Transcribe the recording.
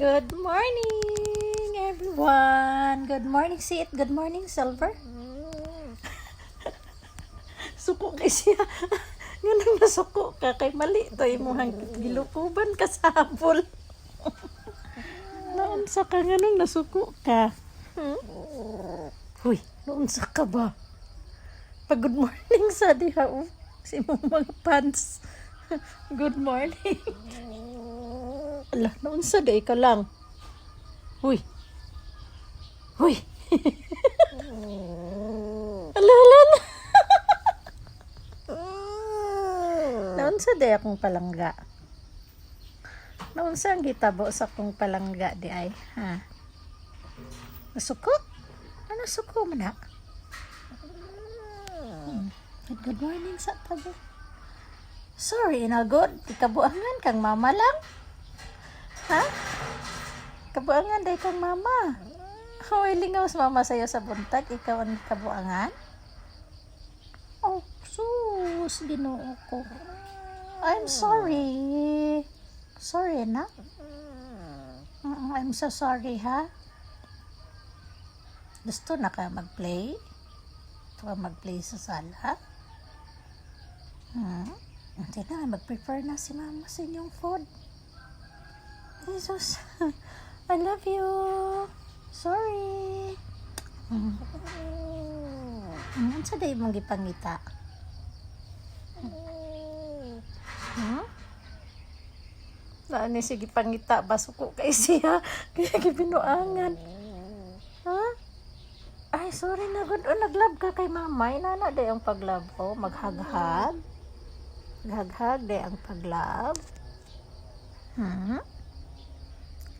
Good morning, everyone. Good morning, Sit. Good morning, Silver. suko kay siya. Nga nang nasuko ka kay mali to imong gilukuban ka sa hapol. Naunsa ka nga nang nasuko ka? Hmm? Huy, naunsa ka ba? Pag good morning sa diha oh. Si mga pants. Good morning. Ala, naunsa day ka lang. Huy. Huy. ala, ala, ala. Naunsa day akong palangga. Naunsa ang gitabo sa akong palangga di ay, ha? Nasuko? Ano suko mo na? Hmm. Good morning sa tabo. Sorry, na good. Ikabuangan kang mama lang. Ha? Kabuangan day kang mama. Hoy, lingaw sa mama sa'yo sa buntag. Ikaw ang kabuangan? Oh, sus. Ginoo ko. I'm sorry. Sorry, na? I'm so sorry, ha? Gusto na ka mag-play? Gusto ka mag-play sa sala? Hmm? Hindi na, mag-prepare na si mama sa inyong food. Jesus, I love you. Sorry. Hmm. Hmm, sa day mong gipangita? Hmm? Nani sige pangita basuko kay siya kaya gibinuangan. Ha? Ay, sorry na good. O, naglab ka kay mama. Inana day ang paglab ko. Maghaghag. Maghaghag day ang paglab. Hmm?